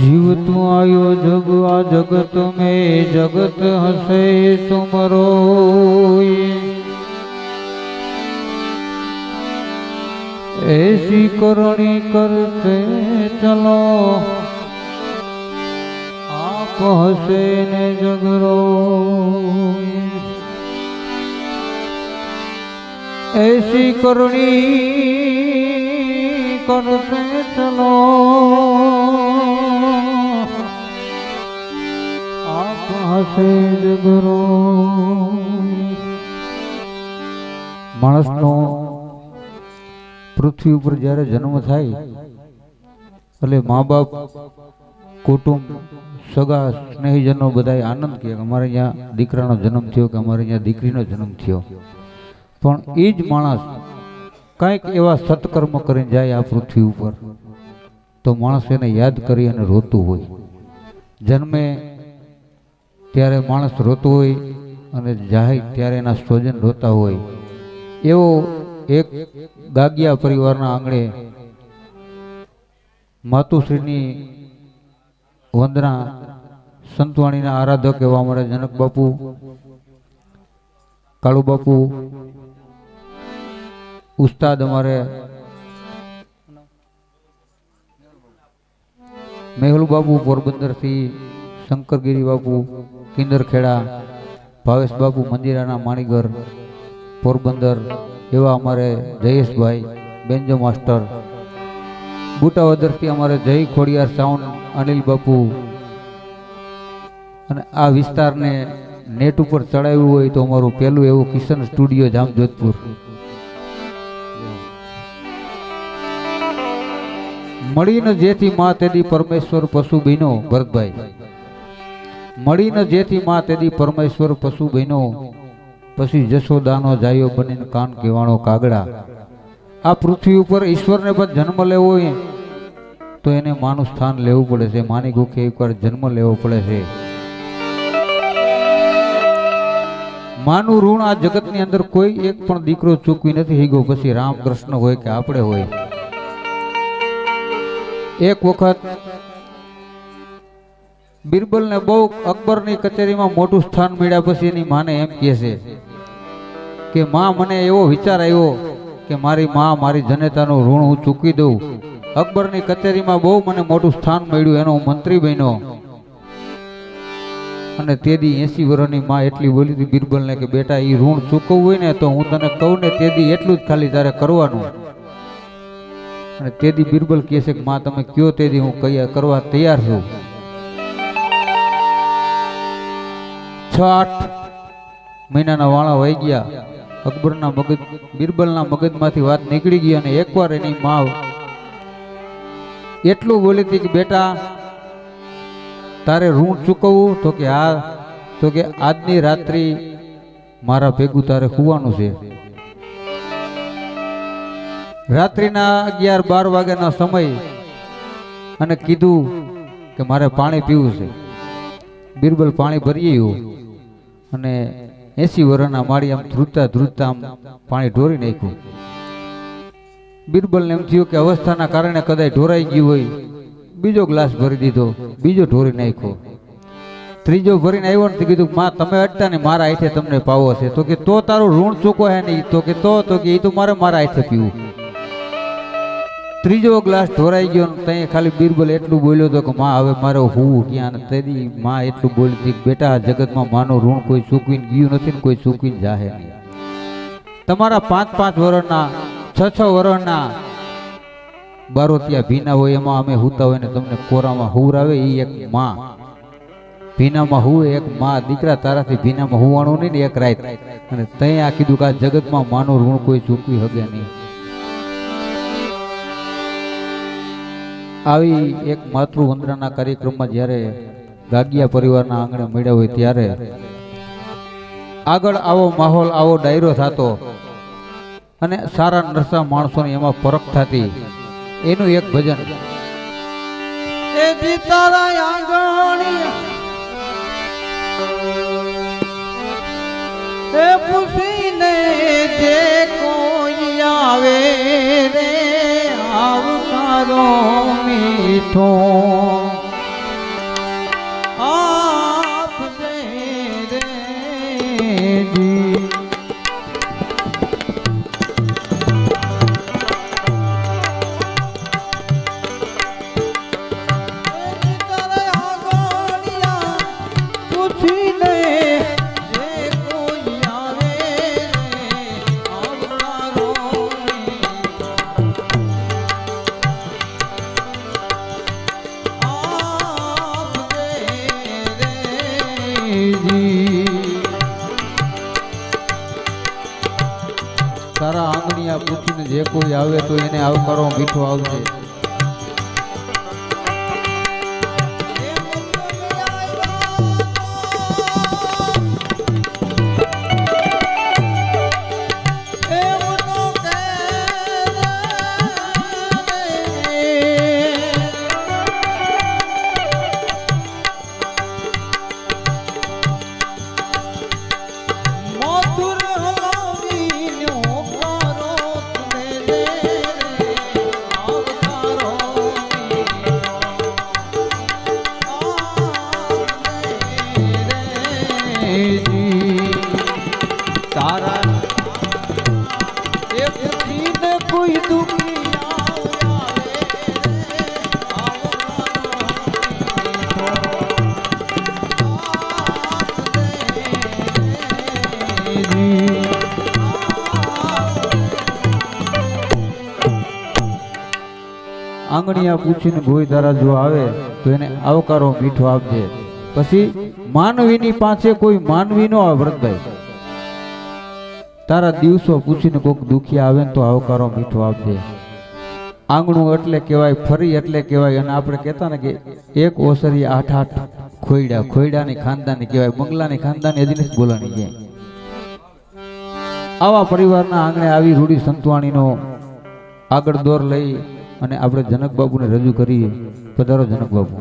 જીવ તું આવ્યો જગ, આ જગત મે જગત હશે તુમરો એસી કરણી કરતે ચલો. આપ હશે ને જગરો. એસી કરણી કરતે ચલો. માણસનો પૃથ્વી ઉપર જ્યારે જન્મ થાય, એટલે મા બાપ કુટુંબ, સગા, સ્નેહીજનો બધા આનંદ કે અમારે અહીંયા દીકરાનો જન્મ થયો કે અમારે અહીંયા દીકરીનો જન્મ થયો. પણ એ જ માણસ કંઈક એવા સત્કર્મ કરીને જાય આ પૃથ્વી ઉપર. તો માણસ એને યાદ કરી અને રોતું હોય. જન્મે ત્યારે માણસ રોતો હોય અને જાય ત્યારે એના સ્વજન રોતા હોય. એવો એક ગાગિયા પરિવારના આંગણે માતુશ્રીની વંદના સંતવાણીના આરાધક એવા અમારા જનક બાપુ, કાળુ બાપુ, ઉસ્તાદ અમારે, મેહુલ બાપુ, પોરબંદરથી શંકરગીરી બાપુ કિંદરખેડા ભાવેશ બાપુ મંદિરાના માણીગર પોરબંદર, એવા અમારે જયેશભાઈ, બેન્જો માસ્ટર. બુટાવદરથી અમારે જય ખોડિયાર સાઉન્ડ, અનિલ બાપુ. અને આ વિસ્તારને નેટ ઉપર ચડાવ્યું હોય તો અમારું પહેલું એવું કિશન સ્ટુડિયો જામજોધપુર. મળીને જેથી મા તેદી પરમેશ્વર પશુ બીનો ભરતભાઈ. મળીને જેથી માં તેદી પરમેશ્વર પશુ બહેનો પછી જશોદાનો જાયો બનીને કાન કેવાણો કાગડા. આ પૃથ્વી ઉપર ઈશ્વરને પણ જન્મ લેવો હોય તો એને માનું સ્થાન લેવું પડે છે. માની ગુખે એકવાર જન્મ લેવો પડે છે. માનું ઋણ આ જગતની અંદર કોઈ એક પણ દીકરો ચૂકવી નથી હીગો પછી રામકૃષ્ણ હોય કે આપણે હોય. એક વખત બિરબલને બહુ અકબરની કચેરીમાં મોટું સ્થાન મળ્યા પછી એની માને એમ કહે છે કે, માં, મને એવો વિચાર આવ્યો કે મારી માં મારી જનેતાનું ઋણ હું ચૂકી દઉં. અકબરની કચેરીમાં બહુ મને મોટું સ્થાન મળ્યું, એનો હું મંત્રી બન્યો. અને તેદી એસી વર્ષની માં એટલી બોલી હતી બિરબલને કે, બેટા એ ઋણ ચૂકવવું હોય ને તો હું તને કહું ને તેદી એટલું જ ખાલી તારે કરવાનું. અને તેદી બિરબલ કહે છે કે, માં, તમે કયો તેદી? હું કયા કરવા તૈયાર છું. છ આઠ મહિનાના વાળા વહી ગયા. અકબરના મગજ, બિરબલના મગજમાંથી વાત નીકળી ગઈ અને એકવાર એની માવ એટલું બોલી હતી કે, બેટા, તારે ઋણ ચૂકવવું? તો કે આ, તો કે આજની રાત્રિ મારા ભેગું તારે હોવાનું છે. રાત્રિના અગિયાર બાર વાગ્યાના સમય અને કીધું કે, મારે પાણી પીવું છે. બિરબલ પાણી ભરી અને એસી વર્ષના માળી આમ ધ્રુતા ધ્રુજતા આમ પાણી ઢોરી નાખ્યું. બિરબલને એમ થયું કે અવસ્થાના કારણે કદાચ ઢોરાઈ ગયું હોય. બીજો ગ્લાસ ભરી દીધો. બીજો ઢોરી નાખ્યો. ત્રીજો ભરીને આવ્યો ને કીધું, માં, તમે અટતા ને મારા હાથે તમને પાવો છે. તો કે, તો તારું ઋણ ચૂકો હે નહીં. તો કે, તો તો કે એ તો મારે મારા હાથે પીવું. ત્રીજો ગ્લાસ ઢોરાઈ ગયો ત્યાં ખાલી બિરબલ એટલું બોલ્યો હતો કે, માં, હવે મારે હું ક્યાં તેદી માં એટલું બોલી હતી બેટા જગતમાં માનું ઋણ કોઈ ચૂકવીને ગયું નથી ને કોઈ ચૂકવીને જાહે નહીં. તમારા પાંચ પાંચ વર્ષના છ છ વર્ષના બારોતિયા ભીના હોય એમાં અમે હુતા હોય ને તમને કોરામાં હુર આવે એ એક માં. ભીનામાં હુવે એક માં, દીકરા તારાથી ભીનામાં હુવાણું નહીં ને એક રાત. અને ત્યાં આ કીધું કે આ જગતમાં માનું ઋણ કોઈ ચૂકવી શકે નહીં. આવી એક માતૃવંદનાના કાર્યક્રમમાં જ્યારે ગાગિયા પરિવારના આંગણે મળ્યા હોય ત્યારે આગળ આવો માહોલ, આવો ડાયરો થતો અને સારા નરસા માણસોની એમાં પરખ થતી. એનું એક ભજન. એ જે કોઈ આવે રે. આવતારો મીઠો જે કોઈ આવે તો એને આવકારો મીઠો આવશે. આંગણીયા પૂછીને ગોઈ તારા જો આવે તો એને આવકારો મીઠો આપજે. પછી માનવીની પાસે કોઈ માનવી નો આવે વ્રતભાઈ તારા દિવસો પૂછીને કોઈક દુખી આવે ને તો આવકારો મીઠો આપજે. આંગણું એટલે કહેવાય, ફરી એટલે કહેવાય, અને આપણે કહેતા ને કે એક ઓસરી આઠ આઠ ખોઈડા ખોઈડાની ખાનદાની કહેવાય, બંગલાની ખાનદાની હજી નથી બોલાની ક્યાંય. આવા પરિવારના આંગણે આવી રૂડી સંતવાણીનો આગળ દોર લઈ અને આપણે જનક બાબુને રજૂ કરીએ. પધારો જનક બાબુ